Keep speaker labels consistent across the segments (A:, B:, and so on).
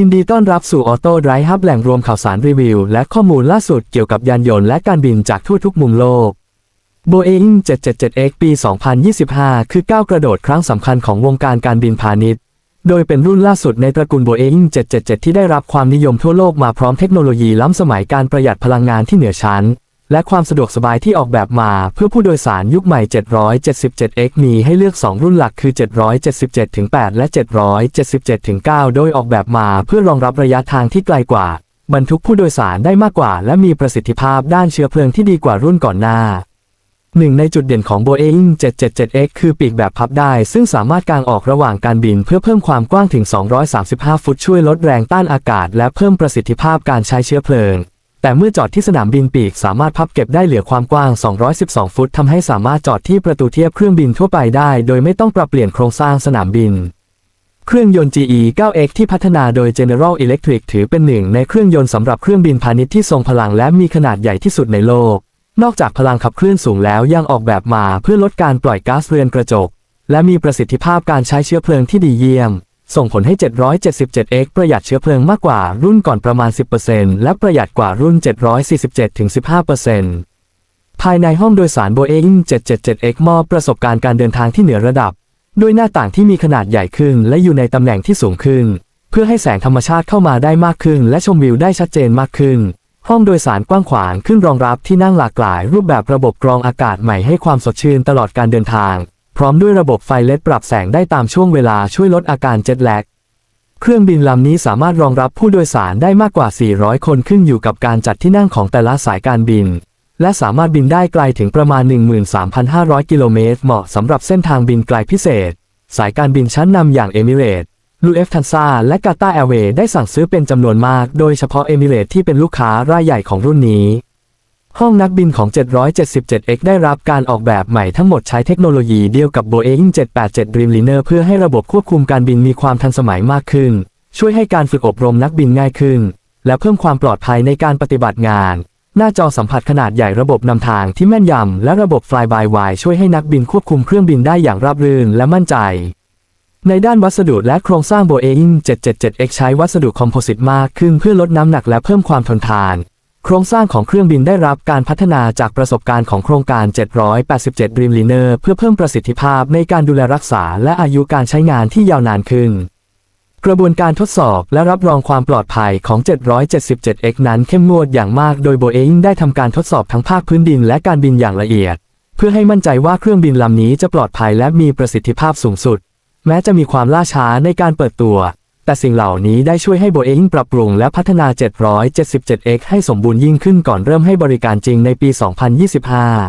A: ยินดีต้อนรับสู่ออโต้ไดรฮับแหล่งรวมข่าวสารรีวิว และข้อมูลล่าสุดเกี่ยวกับยานยนต์และการบินจากทั่วทุกมุมโลก Boeing 777X ปี 2025 คือก้าวกระโดดครั้งสำคัญของวงการการบินพาณิชย์ โดยเป็นรุ่นล่าสุดในตระกูล Boeing 777 ที่ได้รับความนิยมทั่วโลกมาพร้อมเทคโนโลยีล้ำสมัยการประหยัดพลังงานที่เหนือชั้น และความสะดวกสบายที่ออกแบบมาเพื่อผู้โดยสารยุคใหม่ 777X มีให้เลือก 2 รุ่นหลักคือ 777-8 และ 777-9 โดยออกแบบมาเพื่อรองรับระยะทางที่ไกลกว่า บรรทุกผู้โดยสารได้มากกว่า และมีประสิทธิภาพด้านเชื้อเพลิงที่ดีกว่ารุ่นก่อนหน้าหนึ่งในจุดเด่นของ Boeing 777X คือปีกแบบพับได้ ซึ่งสามารถกางออกระหว่างการบินเพื่อเพิ่มความกว้างถึง 235 ฟุตช่วยลดแรงต้านอากาศ และเพิ่มประสิทธิภาพการใช้เชื้อเพลิง แต่เมื่อจอดที่สนามบินปีกสามารถพับเก็บได้เหลือความกว้าง 212 ฟุตทำให้สามารถจอดที่ประตูเทียบเครื่องบินทั่วไปได้ โดยไม่ต้องปรับเปลี่ยนโครงสร้างสนามบิน เครื่องยนต์ GE 9X ที่พัฒนาโดย General Electric ถือเป็นหนึ่งในเครื่องยนต์สำหรับเครื่องบินพาณิชย์ที่ทรงพลังและมีขนาดใหญ่ที่สุดในโลก นอกจากพลังขับเคลื่อนสูงแล้วยังออกแบบมาเพื่อลดการปล่อยก๊าซเรือนกระจก และมีประสิทธิภาพการใช้เชื้อเพลิงที่ดีเยี่ยม ส่งผลให้ 777X ประหยัดเชื้อเพลิงมากกว่ารุ่นก่อนประมาณ 10%และประหยัดกว่ารุ่น 747-15%ภายในห้องโดยสาร Boeing 777X มอบประสบการณ์การเดินทางที่เหนือระดับ ด้วยหน้าต่างที่มีขนาดใหญ่ขึ้น และอยู่ในตำแหน่งที่สูงขึ้น เพื่อให้แสงธรรมชาติเข้ามาได้มากขึ้น และชมวิวได้ชัดเจนมากขึ้น ห้องโดยสารกว้างขวางขึ้นรองรับที่นั่งหลากหลาย รูปแบบระบบกรองอากาศใหม่ให้ความสดชื่นตลอดการเดินทาง พร้อมด้วยระบบไฟเลดปรับแสงได้ตามช่วงเวลาช่วยลดอาการเจ็ตแลกเครื่องบินลำนี้สามารถรองรับผู้โดยสารได้มากกว่า 400 คนขึ้นอยู่กับการจัดที่นั่งของแต่ละสายการบิน และสามารถบินได้ไกลถึงประมาณ 13,500 กิโลเมตร เหมาะสำหรับเส้นทางบินไกลพิเศษ สายการบินชั้นนำอย่างเอมิเรตลูเอฟทันซาและกาตาแอร์เวย์ได้สั่งซื้อเป็นจำนวนมาก โดยเฉพาะเอมิเรตที่เป็นลูกค้ารายใหญ่ของรุ่นนี้ ห้องนักบินของ 777X ได้รับการออกแบบใหม่ทั้งหมดใช้เทคโนโลยีเดียวกับ Boeing 787 Dreamliner เพื่อให้ระบบควบคุมการบินมีความทันสมัยมากขึ้น ช่วยให้การฝึกอบรมนักบินง่ายขึ้น และเพิ่มความปลอดภัยในการปฏิบัติงาน หน้าจอสัมผัสขนาดใหญ่ระบบนำทางที่แม่นยำและระบบ Fly by Wire ช่วยให้นักบินควบคุมเครื่องบินได้อย่างราบรื่นและมั่นใจในด้านวัสดุและโครงสร้าง Boeing 777X ใช้วัสดุคอมโพสิตมากขึ้นเพื่อลดน้ำหนักและเพิ่มความทนทาน โครงสร้างของเครื่องบินได้รับการพัฒนาจากประสบการณ์ของโครงการ 787 Dreamliner เพื่อเพิ่มประสิทธิภาพในการดูแลรักษาและอายุการใช้งานที่ยาวนานขึ้น กระบวนการทดสอบและรับรองความปลอดภัยของ 777X นั้นเข้มงวดอย่างมากโดย Boeing ได้ทำการทดสอบทั้งภาคพื้นดินและการบินอย่างละเอียด เพื่อให้มั่นใจว่าเครื่องบินลำนี้จะปลอดภัยและมีประสิทธิภาพสูงสุด แม้จะมีความล่าช้าในการเปิดตัว แต่สิ่งเหล่านี้ได้ช่วยให้ Boeing ปรับปรุงและพัฒนา 777X ให้สมบูรณ์ยิ่งขึ้นก่อนเริ่มให้บริการจริงในปี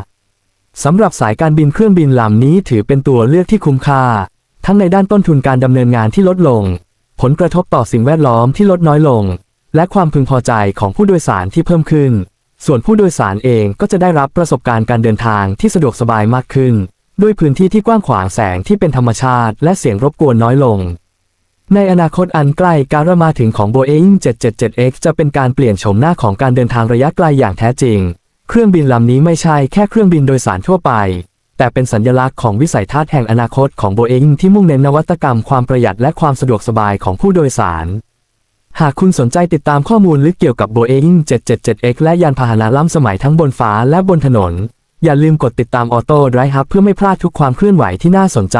A: 2025 สำหรับสายการบินเครื่องบินลำนี้ถือเป็นตัวเลือกที่คุ้มค่า ทั้งในด้านต้นทุนการดำเนินงานที่ลดลง ผลกระทบต่อสิ่งแวดล้อมที่ลดน้อยลง และความพึงพอใจของผู้โดยสารที่เพิ่มขึ้น ส่วนผู้โดยสารเองก็จะได้รับประสบการณ์การเดินทางที่สะดวกสบายมากขึ้น ด้วยพื้นที่ที่กว้างขวางแสงที่เป็นธรรมชาติ และเสียงรบกวนน้อยลง ในอนาคตอันใกล้การมาถึงของ Boeing 777X จะเป็นการเปลี่ยนโฉมหน้าของการเดินทางระยะไกลอย่างแท้จริง เครื่องบินลำนี้ไม่ใช่แค่เครื่องบินโดยสารทั่วไป แต่เป็นสัญลักษณ์ของวิสัยทัศน์แห่งอนาคตของ Boeing ที่มุ่งเน้นนวัตกรรมความประหยัดและความสะดวกสบายของผู้โดยสาร หากคุณสนใจติดตามข้อมูลลึกเกี่ยวกับ Boeing 777X และยานพาหนะล้ำสมัยทั้งบนฟ้าและบนถนน อย่าลืมกดติดตามออโต้ไดรฟ์เพื่อไม่พลาดทุกความเคลื่อนไหวที่น่าสนใจ